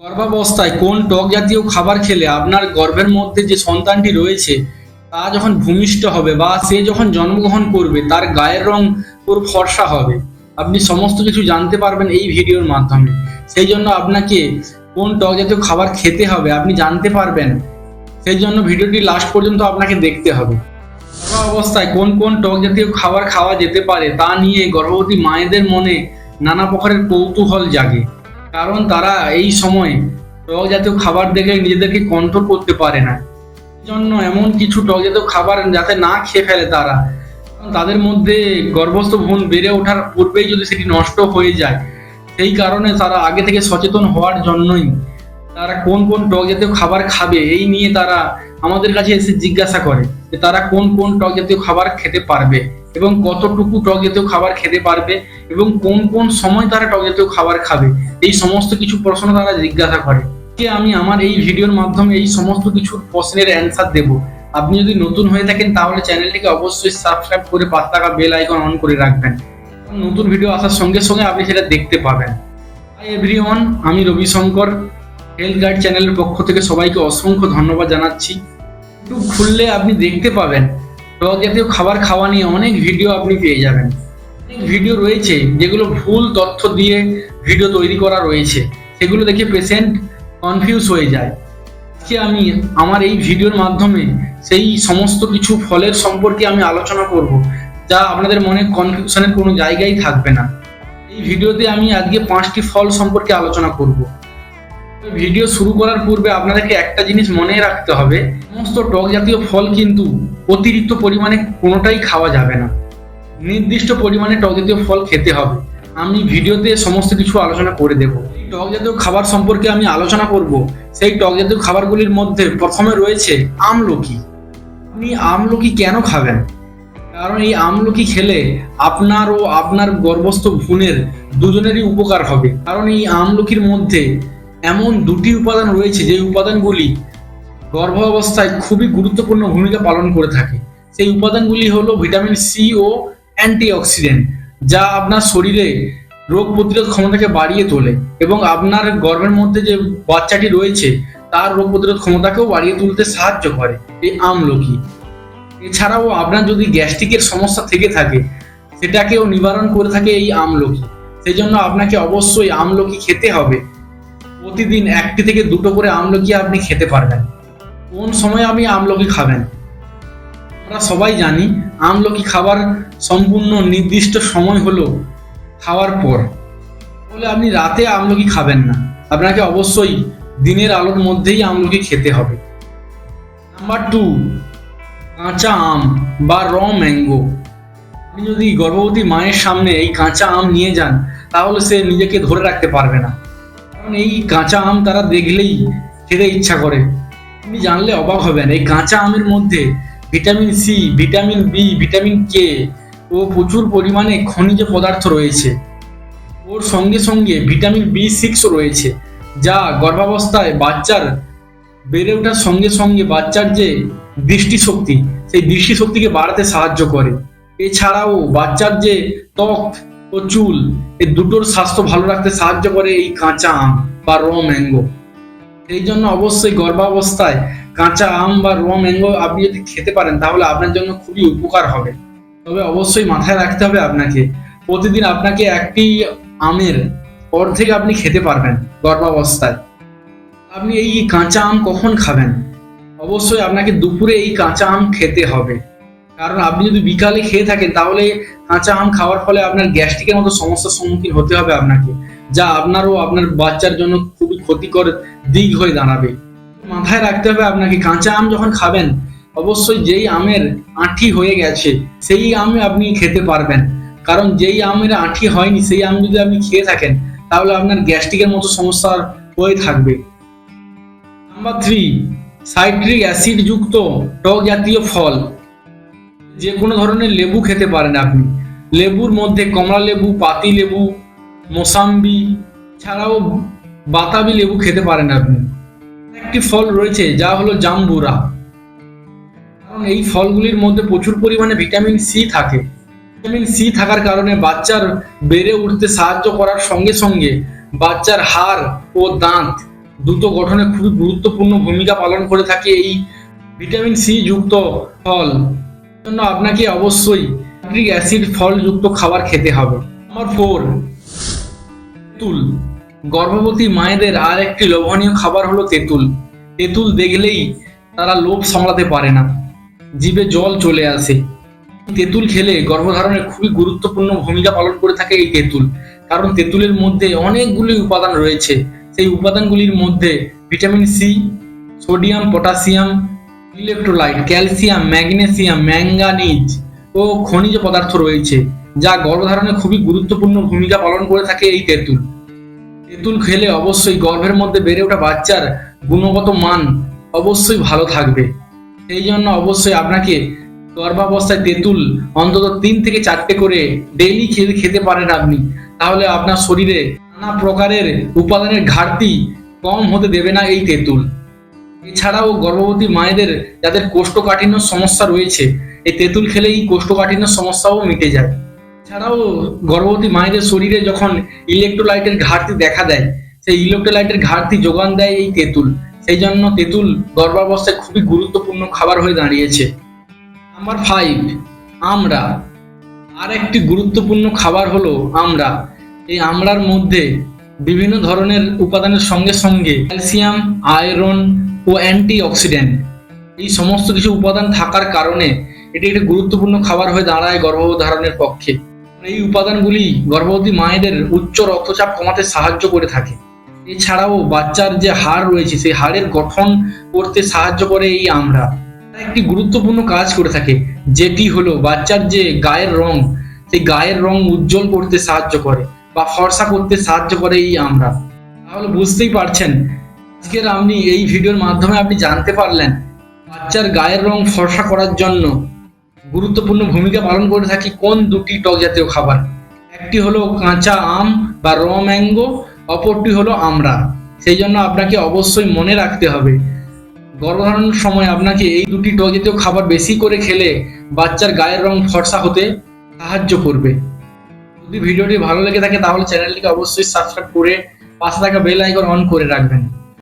গর্ভাবস্থায় কোন টক জাতীয় খাবার খেলে আপনার গর্ভের মধ্যে যে সন্তানটি রয়েছে, তা যখন ভূমিষ্ঠ হবে বা সে যখন জন্মগ্রহণ করবে, তার গায়ের রং পুরো ফর্সা হবে। আপনি সমস্ত কিছু জানতে পারবেন এই ভিডিওর মাধ্যমে। সেই জন্য আপনাকে কোন টক জাতীয় খাবার খেতে হবে আপনি জানতে পারবেন। সেই জন্য ভিডিওটি লাস্ট পর্যন্ত আপনাকে দেখতে হবে। অবস্থায় কোন কোন টক জাতীয় খাবার খাওয়া যেতে পারে, তা নিয়ে গর্ভবতী মায়েদের মনে নানা প্রকারের কৌতূহল জাগে। কারণ তারা এই সময় টক জাতীয় খাবার দেখে নিজেদেরকে কন্ট্রোল করতে পারে না। জন্য এমন কিছু টক জাতীয় খাবার যাতে না খেয়ে ফেলে তারা। তাদের মধ্যে গর্ভস্থ ভ্রূণ বেড়ে ওঠার পূর্বেই যদি সেটি নষ্ট হয়ে যায়, সেই কারণে তারা আগে থেকে সচেতন হওয়ার জন্যই তারা কোন কোন টক জাতীয় খাবার খাবে, এই নিয়ে তারা আমাদের কাছে এসে জিজ্ঞাসা করে যে তারা কোন কোন টক জাতীয় খাবার খেতে পারবে এবং কতটুকু টক জাতীয় খাবার খেতে পারবে এবং কোন কোন সময় তারা টক জাতীয় খাবার খাবে। এই সমস্ত কিছু প্রশ্ন তারা জিজ্ঞাসা করে যে আমি আমার এই ভিডিওর মাধ্যমে এই সমস্ত কিছু প্রশ্নের অ্যান্সার দেব। আপনি যদি নতুন হয়ে থাকেন তাহলে চ্যানেলটিকে অবশ্যই সাবস্ক্রাইব করে পাঁচ টাকা বেল আইকন অন করে রাখবেন। নতুন ভিডিও আসার সঙ্গে সঙ্গে আপনি সেটা দেখতে পাবেন। হাই এভরিওয়ান আমি রবিশঙ্কর হেলথ গাইড চ্যানেলের পক্ষ থেকে সবাইকে অসংখ্য ধন্যবাদ জানাচ্ছি। ইউটিউব খুললে আপনি দেখতে পাবেন। টক জাতীয় খাবার খাওয়া নিয়ে অনেক ভিডিও আপনি পেয়ে যাবেন। ভিডিও রয়েছে, যেগুলো ভুল তথ্য দিয়ে ভিডিও তৈরি করা রয়েছে, সেগুলো দেখে পেশেন্ট কনফিউজ হয়ে যায়। আজকে আমি আমার এই ভিডিওর মাধ্যমে সেই সমস্ত কিছু ফলের সম্পর্কে আমি আলোচনা করব, যা আপনাদের মনে কনফিউশনের কোনো জায়গায় থাকবে না। এই ভিডিওতে আমি আজকে পাঁচটি ফল সম্পর্কে আলোচনা করব। ভিডিও শুরু করার পূর্বে আপনাদেরকে একটা জিনিস মনে রাখতে হবে, সমস্ত টক জাতীয় ফল কিন্তু অতিরিক্ত পরিমাণে কোনোটাই খাওয়া যাবে না। নির্দিষ্ট পরিমাণে টক জাতীয় ফল খেতে হবে। আমি ভিডিওতে সমস্ত কিছু আলোচনা করে দেব। টক জাতীয় খাবার সম্পর্কে আমি আলোচনা করব। সেই টক জাতীয় খাবারগুলির মধ্যে প্রথমে রয়েছে আমলকি। আপনি আমলকি কেন খাবেন? কারণ এই আমলকি খেলে আপনার ও আপনার গর্ভস্থ ভ্রূণের দুজনেরই উপকার হবে। কারণ এই আমলকির মধ্যে এমন দুটি উপাদান রয়েছে যে উপাদানগুলি গর্ভ অবস্থায় খুবই গুরুত্বপূর্ণ ভূমিকা পালন করে থাকে। সেই উপাদানগুলি হলো ভিটামিন সি ও অ্যান্টিঅক্সিডেন্ট, যা আপনার শরীরে রোগ প্রতিরোধ ক্ষমতাকে বাড়িয়ে তোলে এবং আপনার গর্ভের মধ্যে যে বাচ্চাটি রয়েছে, তার রোগ প্রতিরোধ ক্ষমতাকেও বাড়িয়ে তুলতে সাহায্য করে। এই আমলকি। এছাড়াও আপনার যদি গ্যাস্ট্রিকের সমস্যা থেকে থাকে, সেটাকেও নিবারণ করে থাকে এই আমলকি। সেই জন্য আপনাকে অবশ্যই আমলকি খেতে হবে। প্রতিদিন একটি থেকে দুটো করে আমলকি আপনি খেতে পারবেন। কোন সময় আপনি আমলকি খাবেন? আমরা সবাই জানি আমলকি খাবার সম্পূর্ণ নির্দিষ্ট সময় হলো খাওয়ার পর। বলে আপনি রাতে আমলকি খাবেন না। আপনাকে অবশ্যই দিনের আলোর মধ্যেই আমলকি খেতে হবে। নাম্বার টু, কাঁচা আম বা র ম্যাঙ্গো। আপনি যদি গর্ভবতী মায়ের সামনে এই কাঁচা আম নিয়ে যান, তাহলে সে নিজেকে ধরে রাখতে পারবে না। কারণ এই কাঁচা আম তারা দেখলেই খেতে ইচ্ছা করে। আপনি জানলে অবাক হবেন, এই কাঁচা আমের মধ্যে vitamin C, vitamin B, vitamin K ও প্রচুর পরিমাণে খনিজ পদার্থ রয়েছে। ওর সঙ্গে সঙ্গে ভিটামিন বি সিক্স রয়েছে, যা গর্ভাবস্থায় বাচ্চার বেড়ে ওঠার সঙ্গে সঙ্গে বাচ্চার যে দৃষ্টিশক্তি, সেই দৃষ্টিশক্তিকে বাড়াতে সাহায্য করে। এছাড়াও বাচ্চার যে ত্বক ও চুল এই দুটোর স্বাস্থ্য ভালো রাখতে সাহায্য করে এই কাঁচা আম বা র ম্যাঙ্গো। এই জন্য অবশ্যই গর্ভাবস্থায় কাঁচা আম বা র ম্যাঙ্গো আপনি যদি খেতে পারেন, তাহলে আপনার জন্য খুবই উপকার হবে। তবে অবশ্যই মাথায় রাখতে হবে আপনাকে। প্রতিদিন আপনাকে একটি আমের অর্ধেক আপনি খেতে পারবেন গর্ভাবস্থায়। আপনি এই কাঁচা আম কখন খাবেন? অবশ্যই আপনাকে দুপুরে এই কাঁচা আম খেতে হবে। কারণ আপনি যদি বিকালে খেয়ে থাকেন, তাহলে কাঁচা আম খাওয়ার ফলে আপনার গ্যাস্ট্রিকের মতো সমস্যার সম্মুখীন হতে হবে আপনাকে, যা আপনারও আপনার বাচ্চার জন্য খুবই ক্ষতিকর দিক হয়ে দাঁড়াবে। মাথায় রাখতে হবে আপনাকে। কাঁচা আম যখন খাবেন, অবশ্যই যেই আমের আঁঠি হয়ে গেছে, সেই আম আপনি খেতে পারবেন। কারণ যেই আমের আঁঠি হয়নি, সেই আম যদি আপনি খেয়ে থাকেন, তাহলে আপনার গ্যাস্ট্রিকের মতো সমস্যা হয়ে থাকবে। নাম্বার থ্রি, সাইট্রিক অ্যাসিড যুক্ত টক জাতীয় ফল। যে কোনো ধরনের লেবু খেতে পারেন আপনি। লেবুর মধ্যে কমলা লেবু, পাতি লেবু, মোসাম্বি, ছাড়াও বাতাবি লেবু খেতে পারেন আপনি। একটি ফল রয়েছে, যা হলো জাম্বুরা। কারণ এই ফলগুলির মধ্যে প্রচুর পরিমাণে ভিটামিন সি থাকে। ভিটামিন সি থাকার কারণে বাচ্চার বেড়ে উঠতে সাহায্য করার সঙ্গে সঙ্গে বাচ্চার হাড় ও দাঁত দ্রুত গঠনে খুবই গুরুত্বপূর্ণ ভূমিকা পালন করে থাকে এই ভিটামিন সি যুক্ত ফল। জন্য আপনাকে অবশ্যই অ্যাসিড ফলযুক্ত খাবার খেতে হবে। নাম্বার ফোর তেঁতুল। গর্ভবতী মায়েদের আর একটি লোভনীয় খাবার হলো তেঁতুল। তেঁতুল দেখলেই তারা লোভ সামলাতে পারে না। জীবে জল চলে আসে। তেঁতুল খেলে গর্ভধারণে খুবই গুরুত্বপূর্ণ ভূমিকা পালন করে থাকে এই তেঁতুল। কারণ তেঁতুলের মধ্যে অনেকগুলি উপাদান রয়েছে। সেই উপাদানগুলির মধ্যে vitamin C, sodium, potassium, electrolyte, calcium, magnesium, manganese ও খনিজ পদার্থ রয়েছে, যা গর্ভধারণে খুবই গুরুত্বপূর্ণ ভূমিকা পালন করে থাকে এই তেঁতুল। তেঁতুল খেলে অবশ্যই গর্ভের মধ্যে বেড়ে ওঠা বাচ্চার গুণগত মান অবশ্যই ভালো থাকবে। সেই জন্য অবশ্যই আপনাকে গর্ভাবস্থায় তেঁতুল অন্তত তিন থেকে চারটে করে ডেইলি খেতে খেতে পারেন আপনি। তাহলে আপনার শরীরে নানা প্রকারের উপাদানের ঘাটতি কম হতে দেবে না এই তেঁতুল। এছাড়াও গর্ভবতী মায়েদের যাদের কোষ্ঠকাঠিন্য সমস্যা রয়েছে, এই তেঁতুল খেলে এই কোষ্ঠকাঠিন্য সমস্যাও মিটে যায়। এছাড়াও গর্ভবতী মায়েদের শরীরে যখন ইলেকট্রোলাইটের ঘাটতি দেখা দেয়, সেই ইলেকট্রোলাইটের ঘাটতি যোগান দেয় এই তেঁতুল। সেই জন্য তেঁতুল গর্ভাবস্থায় খুবই গুরুত্বপূর্ণ খাবার হয়ে দাঁড়িয়েছে। নাম্বার ফাইভ আমরা আর একটি গুরুত্বপূর্ণ খাবার হলো আমরা এই আমড়ার মধ্যে বিভিন্ন ধরনের উপাদানের সঙ্গে সঙ্গে ক্যালসিয়াম, আয়রন ও অ্যান্টি অক্সিডেন্ট এই সমস্ত কিছু উপাদান থাকার কারণে এটি একটি গুরুত্বপূর্ণ খাবার হয়ে দাঁড়ায় গর্ভধারণের পক্ষে। এই উপাদানগুলি গর্ভবতী মায়েদের উচ্চ রক্তচাপ কমাতে সাহায্য করে থাকে। এছাড়াও বাচ্চার যে হাড় রয়েছে, সেই হাড়ের গঠন করতে সাহায্য করে এই আমরা। একটি গুরুত্বপূর্ণ কাজ করে থাকে, যেটি হলো বাচ্চার যে গায়ের রং, সেই গায়ের রং উজ্জ্বল করতে সাহায্য করে বা ফর্সা করতে সাহায্য করে এই আমরা। তাহলে বুঝতেই পারছেন, আজকের আপনি এই ভিডিওর মাধ্যমে আপনি জানতে পারলেন, বাচ্চার গায়ের রং ফর্সা করার জন্য গুরুত্বপূর্ণ ভূমিকা পালন করে থাকি কোন দুটি টক জাতীয় খাবার? একটি হলো কাঁচা আম বা র ম্যাঙ্গো, অপরটি হলো আমড়া সেই জন্য আপনাকে অবশ্যই মনে রাখতে হবে, গর্ভধারণের সময় আপনাকে এই দুটি টক জাতীয় খাবার বেশি করে খেলে বাচ্চার গায়ের রং ফর্সা হতে সাহায্য করবে। যদি ভিডিওটি ভালো লেগে থাকে তাহলে চ্যানেলটিকে অবশ্যই সাবস্ক্রাইব করে পাশে থাকা বেল আইকন অন করে রাখবেন।